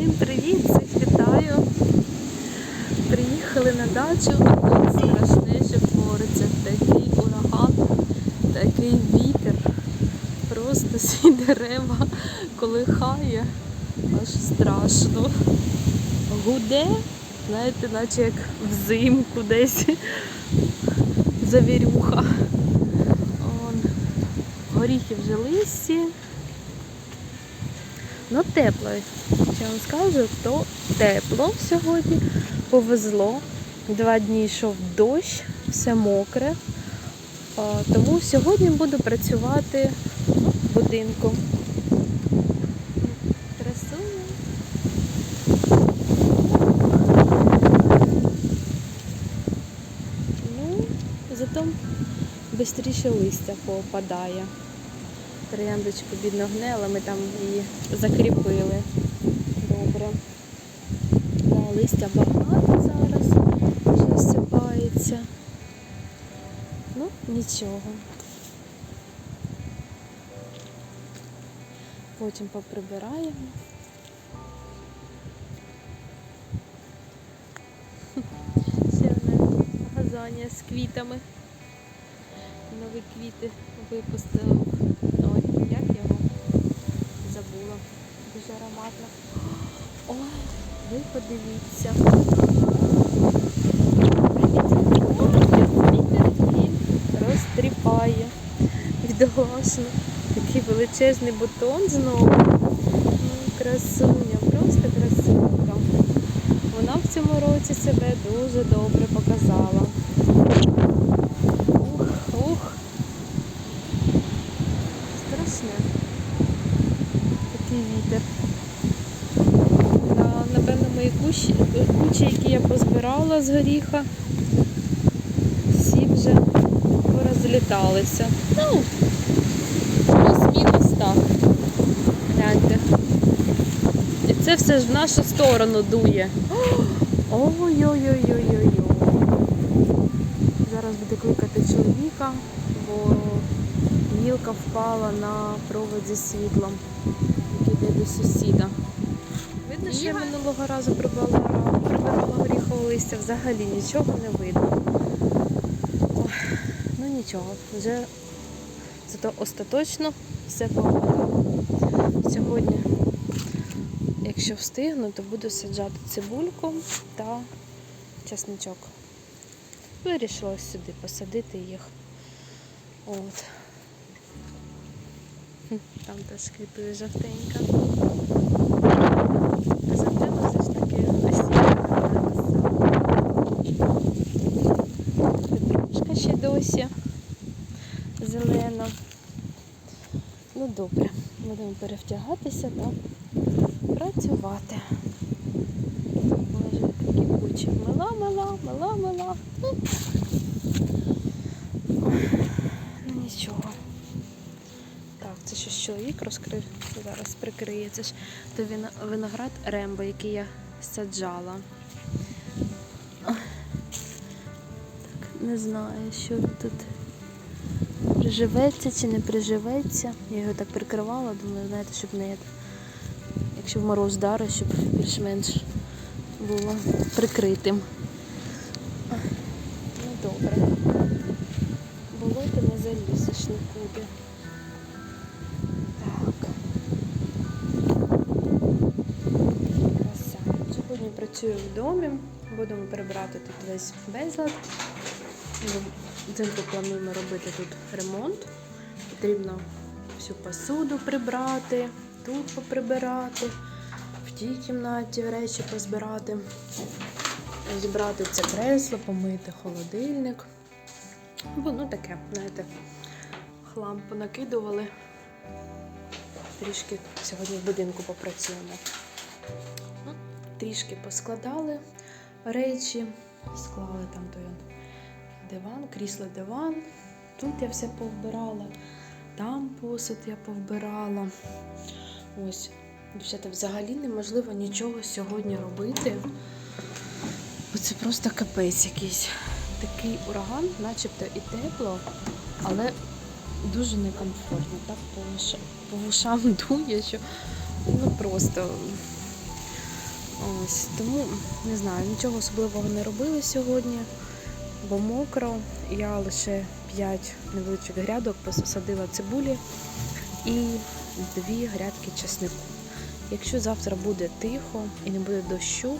Всім привіт! Всіх вітаю! Приїхали на дачу, а тут страшне, що твориться. Такий ураган, такий вітер. Просто всі дерева колихає, аж страшно. Гуде, знаєте, наче як взимку десь завірюха. Горіхи вже листі. Ну, тепло, що вам скажу, то тепло сьогодні. Повезло. Два дні йшов дощ, все мокре. Тому сьогодні буду працювати будинком. Красуня. Ну, зато швидше листя попадає. Трояндочку бідно гне, але ми там її закріпили. Добре. Да, листя багато зараз вже всипається. Ну, нічого. Потім поприбираємо. Ще одне газання з квітами. Нові квіти випустив. Забула. Дуже ароматно. Ой, ви подивіться. Розтріпає. Відголошено. Такий величезний бутон знову. Ну, Красуня, просто красунька. Вона в цьому році себе дуже добре показала. Ух, ух. Страшне. Такий вітер. Да, напевно, мої кущі, кучі, які я позбирала з горіха, всі вже порозліталися. Ну, плюс-мінус так. Гляньте. І це все ж в нашу сторону дує. Ой-ой-ой-ой-ой-ой. Зараз буде кликати чоловіка, бо гілка впала на провод зі світлом, який йде до сусіда. Видно, що я минулого разу прибирала горіхове листя, взагалі нічого не видно. Ой, ну нічого, вже зато остаточно все попадало. Сьогодні, якщо встигну, то буду саджати цибульку та часничок. Вирішила сюди посадити їх. От. Там теж квітує жовтенька. А завжди все ж таки осіння краса. Петрушка ще досі зелена. Ну добре, будемо перевтягатися та працювати. Боже, такі кучі. Мила, мила, мила, мила. Ну, нічого. Так, це щось чоловік розкрив, зараз прикриє. Це ж то виноград рембо, який я саджала. Так, не знаю, що тут приживеться чи не приживеться. Я його так прикривала, думаю, знаєте, щоб не якщо в мороз вдарить, щоб більш-менш було прикритим. Ну добре. Болото не залізеш нікуди. Так. Краса. Сьогодні працюю в домі. Будемо прибирати тут весь безлад. Взимку плануємо робити тут ремонт. Потрібно всю посуду прибрати, тут поприбирати, в тій кімнаті речі позбирати, зібрати це кресло, помити холодильник. Бо ну таке, знаєте, хлам понакидували. Трішки сьогодні в будинку попрацюємо. Ну, Трішки поскладали речі, склали там той диван, крісло диван. Тут я все повбирала, там посуд я повбирала. Ось, дівчата, взагалі неможливо нічого сьогодні робити. Бо це просто капець якийсь. Такий ураган, начебто і тепло, але дуже некомфортно. Так по, вуша- по вушам дує, що ну просто Ось, тому не знаю, нічого особливого не робили сьогодні, бо мокро. Я лише 5 невеличких грядок посадила цибулі і дві грядки чеснику. Якщо завтра буде тихо і не буде дощу,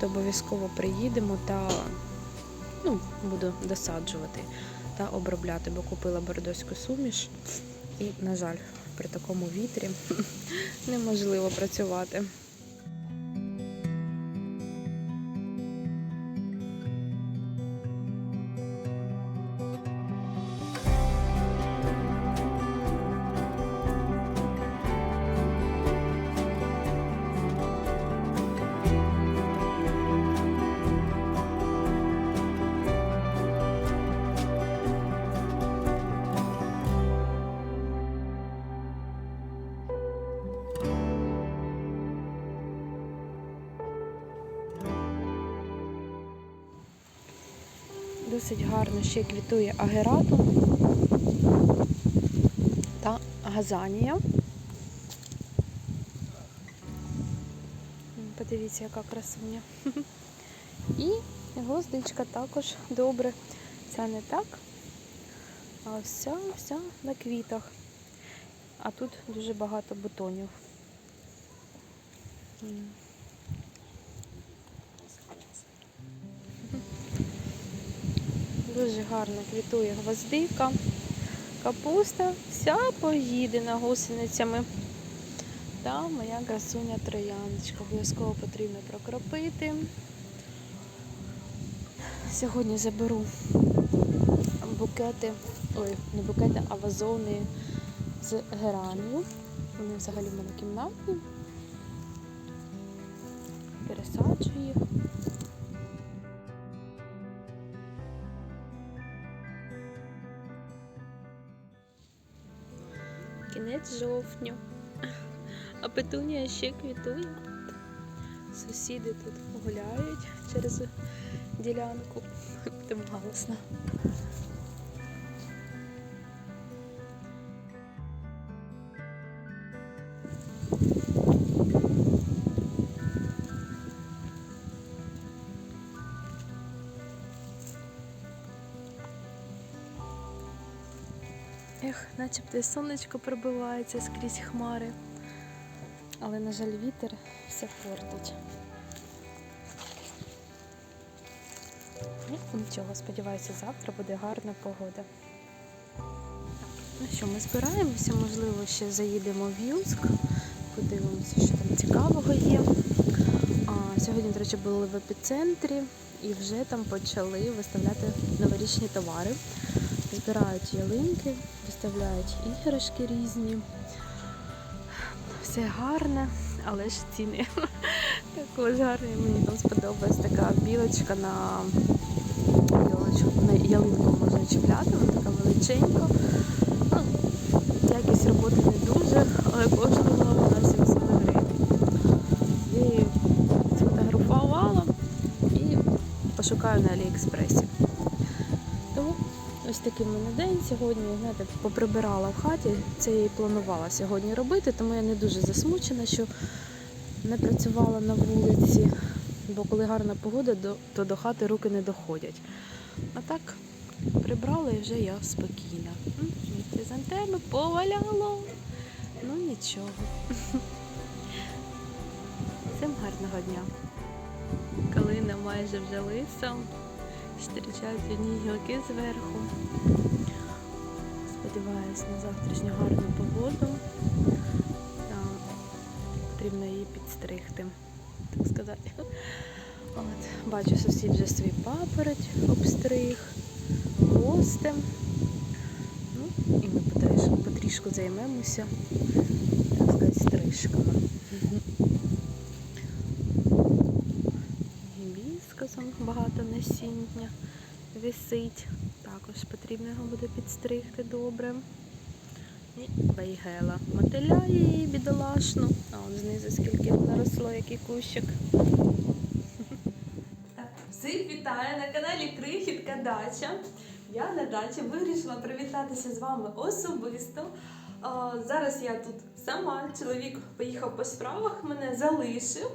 то обов'язково приїдемо та ну, буду досаджувати та обробляти, бо купила бордоську суміш. І, на жаль, при такому вітрі неможливо працювати. Досить гарно ще квітує агерату та газанія. Подивіться, яка красуня. І гвоздичка також добре. Ця не так, а вся, вся на квітах. А тут дуже багато бутонів. Дуже гарно квітує гвоздика, капуста, вся поїдена гусеницями. Та моя красуня трояндочка. Обов'язково потрібно прокропити. Сьогодні заберу букети, ой, не букети, а вазони з геранію. Вони взагалі в мене кімнатні. Пересаджу їх. Кінець жовтню. А петунія ще квітує. Сусіди тут гуляють через ділянку. Тим галасно. Начебто і сонечко пробивається скрізь хмари. Але, на жаль, вітер все портить. Ну, нічого, сподіваюся, завтра буде гарна погода. Ну що, ми збираємося, можливо, ще заїдемо в Юльськ, подивимося, що там цікавого є. А, сьогодні, до речі, були в епіцентрі і вже там почали виставляти новорічні товари. Збирають ялинки, виставляють іграшки різні. Все гарне, але ж ціни також гарні. Мені там сподобалась така білочка на ялиночку, на ялинку можна чіпляти, вона така величенька. Ну, якість роботи не дуже, але коштувала вона 700 гривень. Її сфотографувала і пошукаю на Аліекспресі. Такий в мене день сьогодні. Знаєте, поприбирала в хаті. Це я і планувала сьогодні робити, тому я не дуже засмучена, що не працювала на вулиці. Бо коли гарна погода, то до хати руки не доходять. А так прибрала і вже я спокійна. М, Хризантеми поваляло. Ну нічого. Всім гарного дня. Калина майже вже лиса. Зустрічають одні гілки зверху. Сподіваюсь на завтрашню гарну погоду. Та потрібно її підстригти, так сказати. От, бачу, сусід вже свій папороть обстриг, гостем. Ну, і ми потрішку займемося, так сказати, стрижками. Гібіскасом багато насіння висить. Також потрібно його буде підстригти добре. І вейгела. Мотиляє її бідолашну. А он знизу скільки наросло, який кущик. Всіх вітаю на каналі Крихітка Дача. Я на дачі вирішила привітатися з вами особисто. Зараз я тут сама. Чоловік поїхав по справах, мене залишив.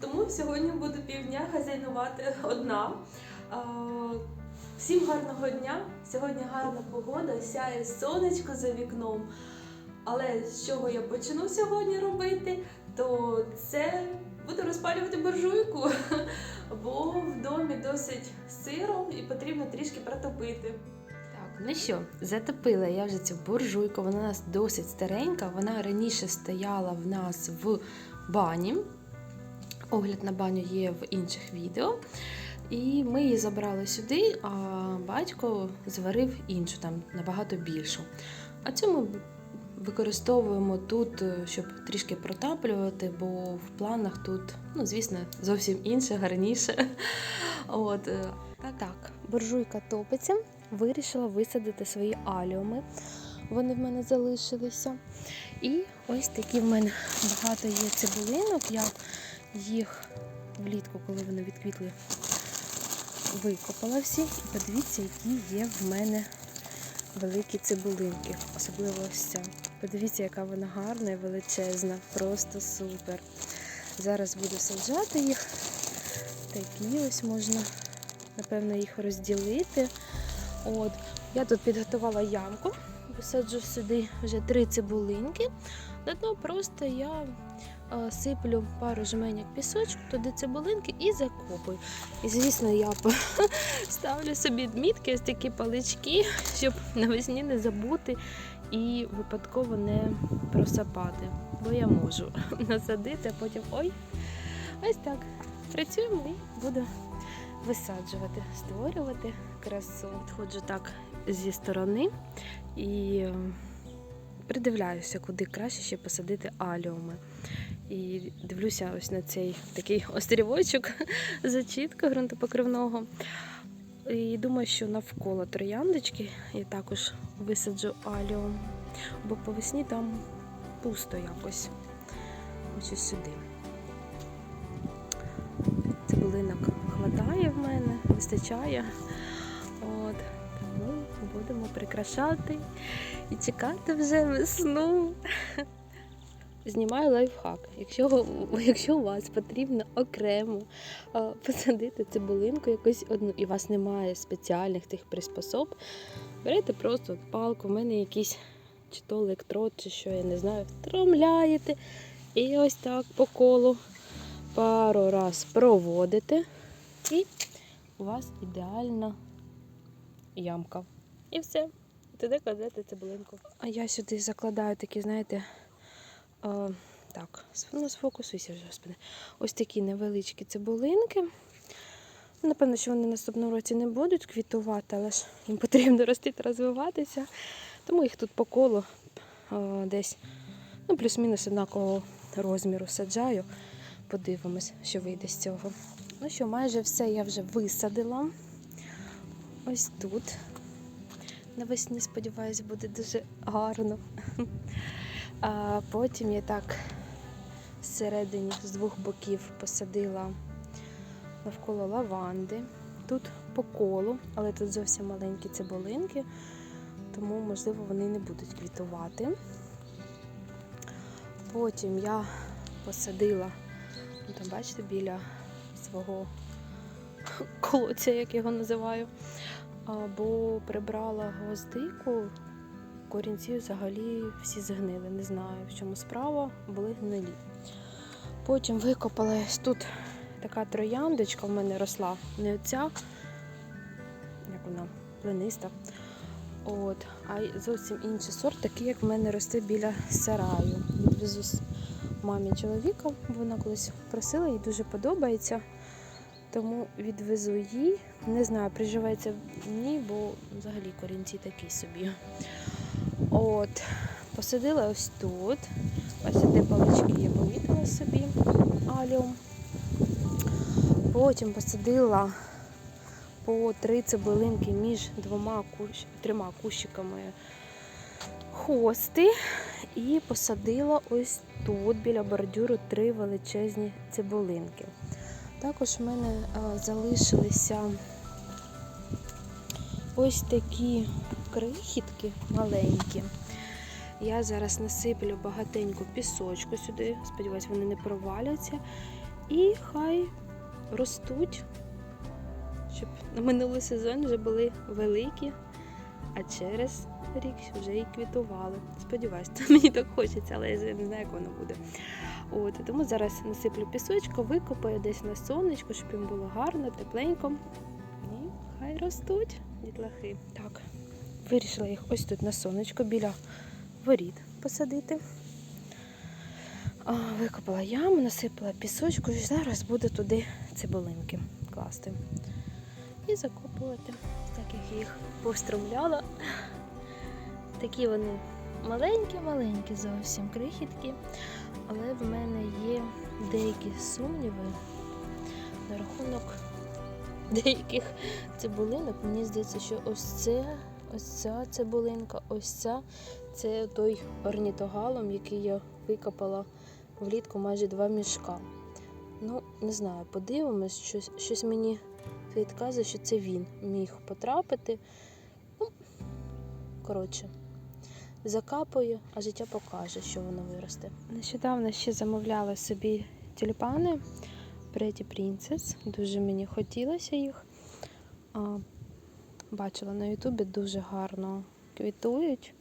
Тому сьогодні буду півдня хазяйнувати одна. Всім гарного дня! Сьогодні гарна погода, сяє сонечко за вікном. Але з чого я почну сьогодні робити, то це буду розпалювати буржуйку, бо в домі досить сиро і потрібно трішки протопити. Так, ну що, затопила я вже цю буржуйку, вона у нас досить старенька. Вона раніше стояла в нас в бані. Огляд на баню є в інших відео. І ми її забрали сюди, а батько зварив іншу, там набагато більшу. А цю ми використовуємо тут, е, щоб трішки протаплювати, бо в планах тут, ну, звісно, зовсім інше, гарніше. От, е, так, так. Буржуйка топиться. Вирішила висадити свої аліуми. Вони в мене залишилися. І ось такі в мене багато є цибулинок. Я їх влітку, коли вони відквітли, викопала всі. І подивіться, які є в мене великі цибулинки, особливо ось ця. Подивіться, яка вона гарна і величезна, просто супер. Зараз буду саджати їх. Такі ось можна, напевно, їх розділити. От, я тут підготувала ямку, висаджу сюди вже три цибулинки. На просто я сиплю пару жменяк пісочку, туди цибулинки і закопую. І звісно, я ставлю собі мітки, ось такі палички, щоб навесні не забути і випадково не просапати. Бо я можу насадити, а потім ой, ось так. Працюємо і буду висаджувати, створювати красу. Підходжу так зі сторони і е, придивляюся, куди краще ще посадити аліуми. І дивлюся ось на цей такий острівочок зачітка ґрунтопокривного. І думаю, що навколо трояндочки я також висаджу аліум, бо по весні там пусто якось. Ось ось сюди. Цибулинок хватає в мене, вистачає. От, тому будемо прикрашати і чекати вже весну. Знімаю лайфхак. Якщо, якщо у вас потрібно окремо посадити цибулинку якусь одну, і у вас немає спеціальних тих приспособ, берете просто палку, в мене якийсь чи то електрод, чи що, я не знаю, втромляєте і ось так по колу пару раз проводите, і у вас ідеальна ямка. І все. Туди кладете цибулинку. А я сюди закладаю такі, знаєте, е, так, ну, сфокусуйся вже, господи. Ось такі невеличкі цибулинки. Напевно, що вони наступному році не будуть квітувати, але ж їм потрібно рости та розвиватися. Тому їх тут по колу десь ну, плюс-мінус однакового розміру саджаю. Подивимось, що вийде з цього. Ну що, майже все я вже висадила. Ось тут. Навесні, сподіваюся, буде дуже гарно. А потім я так всередині з двох боків посадила навколо лаванди. Тут по колу, але тут зовсім маленькі цибулинки, тому, можливо, вони не будуть квітувати. Потім я посадила, ну, там, бачите, біля свого колодця, як його називаю, або прибрала гвоздику, корінці взагалі всі згнили. Не знаю, в чому справа, були гнилі. Потім викопала тут така трояндочка в мене росла, не оця, як вона, плениста. От, а зовсім інший сорт, такий, як в мене росте біля сараю. Відвезу мамі чоловіка, вона колись просила, їй дуже подобається. Тому відвезу їй. Не знаю, приживеться ні, бо взагалі корінці такі собі. От, посадила ось тут. Бачите, палички я помітила собі аліум. Потім посадила по три цибулинки між двома кущ... трьома кущиками хости. І посадила ось тут біля бордюру три величезні цибулинки. Також в мене а, залишилися ось такі крихітки маленькі. Я зараз насиплю багатенько пісочку сюди. Сподіваюсь, вони не проваляться. І хай ростуть, щоб на минулий сезон вже були великі, а через рік вже і квітували. Сподіваюсь, мені так хочеться, але я не знаю, як воно буде. От, тому зараз насиплю пісочку, викопаю десь на сонечко, щоб їм було гарно, тепленько. І хай ростуть дітлахи. Так, вирішила їх ось тут на сонечко біля воріт посадити. Викопала яму, насипала пісочку і зараз буду туди цибулинки класти. І закопувати, так як їх повстромляла. Такі вони маленькі-маленькі зовсім крихітки. Але в мене є деякі сумніви на рахунок деяких цибулинок. Мені здається, що ось це, ось ця цибулинка, ось ця це той орнітогалом, який я викопала влітку майже два мішка. Ну, не знаю, подивимось, щось, щось мені підказує, що це він міг потрапити. Ну, коротше, закапаю, а життя покаже, що воно виросте. Нещодавно ще замовляла собі тюльпани Pretty Princess. Дуже мені хотілося їх. Бачила на Ютубі дуже гарно квітують.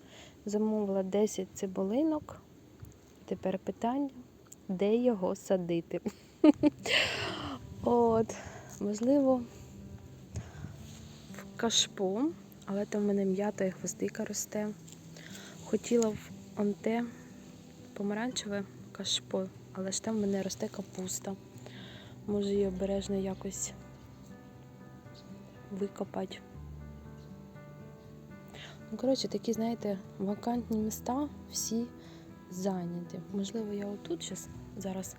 Замовила 10 цибулинок. Тепер питання, де його садити. От, можливо, в кашпо, але там в мене м'ята і хвостика росте. Хотіла в онте помаранчеве кашпо, але ж там в мене росте капуста. Може її обережно якось викопати. Ну, коротше, такі, знаєте, вакантні міста всі зайняті. Можливо, я отут зараз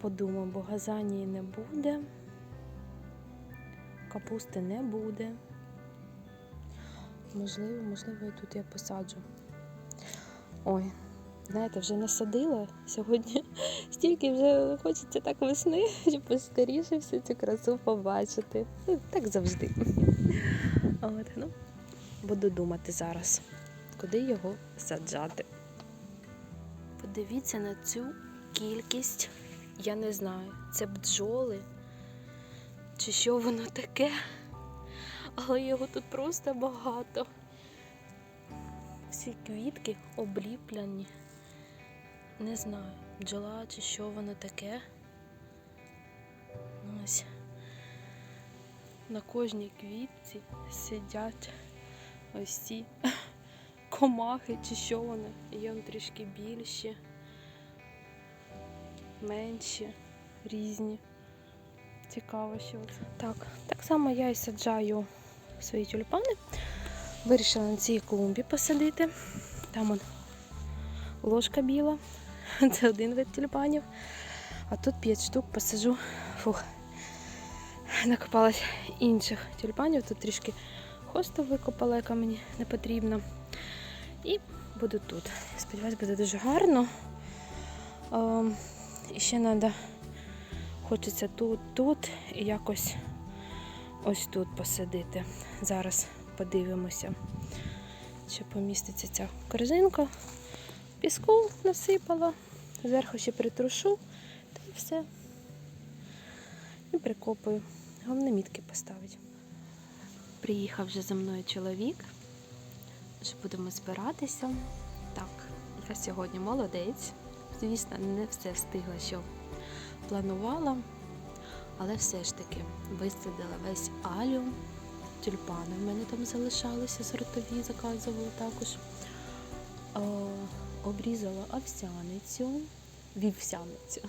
подумаю, бо газанії не буде, капусти не буде. Можливо, можливо, і тут я посаджу. Ой, знаєте, вже насадила сьогодні. Стільки вже хочеться так весни, щоб поскоріше всю цю красу побачити. Ну, так завжди. От, ну, буду думати зараз, куди його саджати. Подивіться на цю кількість, я не знаю, це бджоли чи що воно таке, але його тут просто багато. Всі квітки обліпляні. Не знаю, бджола чи що воно таке. Ось на кожній квітці сидять ось ці комахи чи що вони. Є он трішки більші, менші, різні. Цікаво, що це. Так, так само я і саджаю свої тюльпани. Вирішила на цій клумбі посадити. Там он ложка біла. Це один вид тюльпанів. А тут 5 штук посаджу. Фух. Накопалось інших тюльпанів. Тут трішки хосту викопала, яка мені не потрібна. І буду тут. Сподіваюсь, буде дуже гарно. Ем, і ще треба, хочеться тут, тут і якось ось тут посадити. Зараз подивимося, чи поміститься ця корзинка. Піску насипала, зверху ще притрушу, та і все. І прикопую. Головне мітки поставити. Приїхав вже за мною чоловік. Вже будемо збиратися. Так, я сьогодні молодець. Звісно, не все встигла, що планувала, але все ж таки висадила весь алю. Тюльпани в мене там залишалися, сортові заказувала також. Обрізала овсяницю, вівсяницю,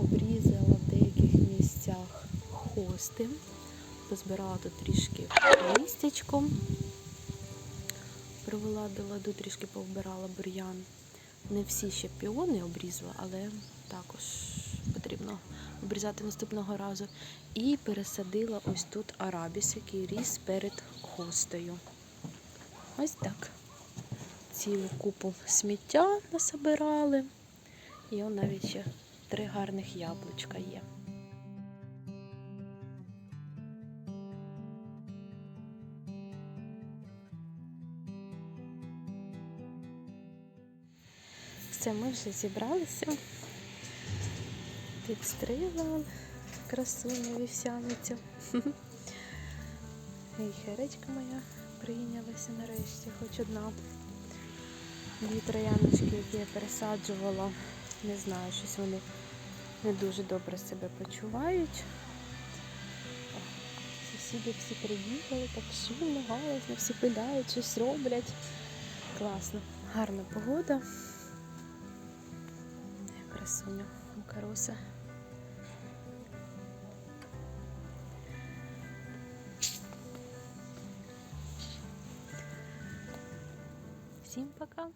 обрізала в деяких місцях хости, позбирала тут трішки листячком, привела ладу, трішки повбирала бур'ян. Не всі ще піони обрізала, але також потрібно обрізати наступного разу. І пересадила ось тут арабіс, який ріс перед хостою. Ось так. Цілу купу сміття насобирали. І навіть ще три гарних яблучка є. Все, ми вже зібралися. Підстригла красуня вівсяницю. І херечка моя прийнялася нарешті, хоч одна. Дві трояночки, які я пересаджувала, не знаю, щось вони не дуже добре себе почувають. Сусіди всі приїхали, так шумно, галасно, всі пиляють, щось роблять. Класно, гарна погода. Красуня Макароса. Всім пока!